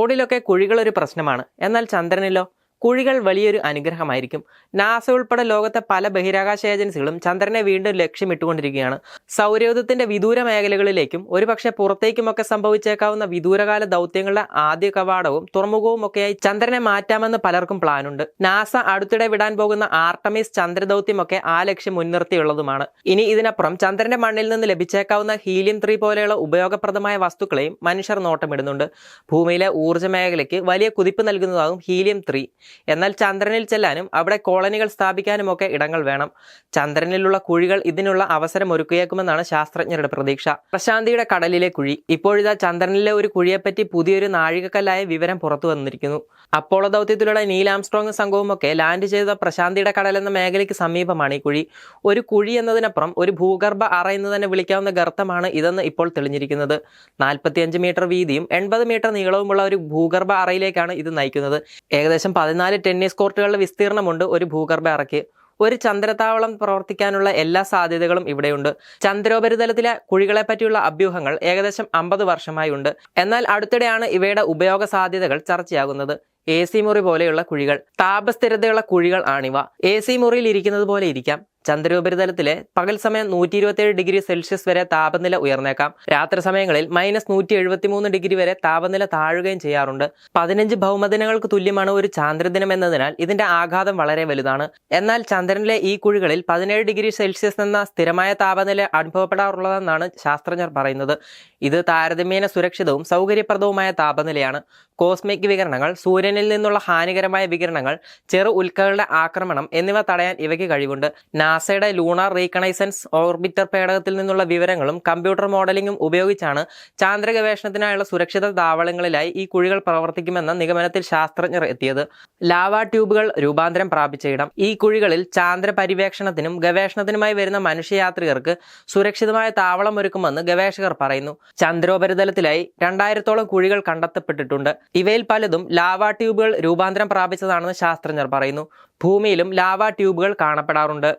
റോഡിലൊക്കെ കുഴികളൊരു പ്രശ്നമാണ്. എന്നാൽ ചന്ദ്രനിലോ കുഴികൾ വലിയൊരു അനുഗ്രഹമായിരിക്കും. നാസ ഉൾപ്പെടെ ലോകത്തെ പല ബഹിരാകാശ ഏജൻസികളും ചന്ദ്രനെ വീണ്ടും ലക്ഷ്യമിട്ടുകൊണ്ടിരിക്കുകയാണ്. സൗരയൂഥത്തിന്റെ വിദൂര മേഖലകളിലേക്കും ഒരുപക്ഷെ പുറത്തേക്കുമൊക്കെ സംഭവിച്ചേക്കാവുന്ന വിദൂരകാല ദൗത്യങ്ങളുടെ ആദ്യ കവാടവും തുറമുഖവും ഒക്കെയായി ചന്ദ്രനെ മാറ്റാമെന്ന് പലർക്കും പ്ലാനുണ്ട്. നാസ അടുത്തിടെ വിടാൻ പോകുന്ന ആർട്ടമിസ് ചന്ദ്രദൗത്യമൊക്കെ ആ ലക്ഷ്യം മുൻനിർത്തിയുള്ളതുമാണ്. ഇനി ഇതിനപ്പുറം ചന്ദ്രന്റെ മണ്ണിൽ നിന്ന് ലഭിച്ചേക്കാവുന്ന ഹീലിയം ത്രീ പോലെയുള്ള ഉപയോഗപ്രദമായ വസ്തുക്കളെയും മനുഷ്യർ നോട്ടമിടുന്നുണ്ട്. ഭൂമിയിലെ ഊർജ മേഖലയ്ക്ക് വലിയ കുതിപ്പ് നൽകുന്നതാകും ഹീലിയം ത്രീ. എന്നാൽ ചന്ദ്രനിൽ ചെല്ലാനും അവിടെ കോളനികൾ സ്ഥാപിക്കാനുമൊക്കെ ഇടങ്ങൾ വേണം. ചന്ദ്രനിലുള്ള കുഴികൾ ഇതിനുള്ള അവസരം ഒരുക്കിയേക്കുമെന്നാണ് ശാസ്ത്രജ്ഞരുടെ പ്രതീക്ഷ. പ്രശാന്തിയുടെ കടലിലെ കുഴി. ഇപ്പോഴിതാ ചന്ദ്രനിലെ ഒരു കുഴിയെപ്പറ്റി പുതിയൊരു നാഴികക്കല്ലായ വിവരം പുറത്തു വന്നിരിക്കുന്നു. അപ്പോളോ ദൗത്യത്തിലുള്ള നീൽ ആംസ്ട്രോങ് സംഘവുമൊക്കെ ലാൻഡ് ചെയ്ത പ്രശാന്തിയുടെ കടൽ എന്ന മേഖലയ്ക്ക് സമീപമാണ് ഈ കുഴി. ഒരു കുഴി എന്നതിനപ്പുറം ഒരു ഭൂഗർഭ അറ എന്ന് തന്നെ വിളിക്കാവുന്ന ഗർത്തമാണ് ഇതെന്ന് ഇപ്പോൾ തെളിഞ്ഞിരിക്കുന്നത്. നാൽപ്പത്തിയഞ്ച് മീറ്റർ വീതിയും എൺപത് മീറ്റർ നീളവുമുള്ള ഒരു ഭൂഗർഭ അറയിലേക്കാണ് ഇത് നയിക്കുന്നത്. ഏകദേശം പതിനാല് ടെന്നീസ് കോർട്ടുകളുടെ വിസ്തീർണമുണ്ട്. ഒരു ഭൂഗർഭ അറയ്ക്ക്. ഒരു ചന്ദ്രതാവളം പ്രവർത്തിക്കാനുള്ള എല്ലാ സാധ്യതകളും ഇവിടെയുണ്ട്. ചന്ദ്രോപരിതലത്തിലെ കുഴികളെ പറ്റിയുള്ള അഭ്യൂഹങ്ങൾ ഏകദേശം അമ്പത് വർഷമായി ഉണ്ട്. എന്നാൽ അടുത്തിടെയാണ് ഇവയുടെ ഉപയോഗ സാധ്യതകൾ ചർച്ചയാകുന്നത്. എ സി മുറി പോലെയുള്ള കുഴികൾ. താപസ്ഥിരതയുള്ള കുഴികൾ ആണിവ. എ സി മുറിയിൽ ഇരിക്കുന്നത് പോലെ ഇരിക്കാം. ചന്ദ്രോപരിതലത്തിലെ പകൽ സമയം നൂറ്റി ഇരുപത്തിയേഴ് ഡിഗ്രി സെൽഷ്യസ് വരെ താപനില ഉയർന്നേക്കാം. രാത്രി സമയങ്ങളിൽ മൈനസ് നൂറ്റി എഴുപത്തിമൂന്ന് ഡിഗ്രി വരെ താപനില താഴുകയും ചെയ്യാറുണ്ട്. പതിനഞ്ച് ഭൗമദിനങ്ങൾക്ക് തുല്യമാണ് ഒരു ചാന്ദ്രദിനം എന്നതിനാൽ ഇതിന്റെ ആഘാതം വളരെ വലുതാണ്. എന്നാൽ ചന്ദ്രനിലെ ഈ കുഴികളിൽ പതിനേഴ് ഡിഗ്രി സെൽഷ്യസ് എന്ന സ്ഥിരമായ താപനില അനുഭവപ്പെടാറുള്ളതെന്നാണ് ശാസ്ത്രജ്ഞർ പറയുന്നത്. ഇത് താരതമ്യേന സുരക്ഷിതവും സൗകര്യപ്രദവുമായ താപനിലയാണ്. കോസ്മിക് വികരണങ്ങൾ സൂര്യനിൽ നിന്നുള്ള ഹാനികരമായ വികിരണങ്ങൾ ചെറു ഉൽക്കകളുടെ ആക്രമണം എന്നിവ തടയാൻ ഇവയ്ക്ക് കഴിവുണ്ട്. നാസയുടെ ലൂണാർ റീകണൈസൻസ് ഓർബിറ്റർ പേടകത്തിൽ നിന്നുള്ള വിവരങ്ങളും കമ്പ്യൂട്ടർ മോഡലിംഗും ഉപയോഗിച്ചാണ് ചാന്ദ്ര ഗവേഷണത്തിനായുള്ള സുരക്ഷിത താവളങ്ങളിലായി ഈ കുഴികൾ പ്രവർത്തിക്കുമെന്ന നിഗമനത്തിൽ ശാസ്ത്രജ്ഞർ എത്തിയത്. ലാവ ട്യൂബുകൾ രൂപാന്തരം പ്രാപിച്ച ഇടം. ഈ കുഴികളിൽ ചാന്ദ്ര പര്യവേഷണത്തിനും ഗവേഷണത്തിനുമായി വരുന്ന മനുഷ്യയാത്രികർക്ക് സുരക്ഷിതമായ താവളം ഒരുക്കുമെന്ന് ഗവേഷകർ പറയുന്നു. ചന്ദ്രോപരിതലത്തിലായി രണ്ടായിരത്തോളം കുഴികൾ കണ്ടെത്തപ്പെട്ടിട്ടുണ്ട്. ഇവയിൽ പലതും ലാവ ട്യൂബുകൾ രൂപാന്തരം പ്രാപിച്ചതാണെന്ന് ശാസ്ത്രജ്ഞർ പറയുന്നു. ഭൂമിയിലും ലാവ ട്യൂബുകൾ കാണപ്പെടാറുണ്ട്.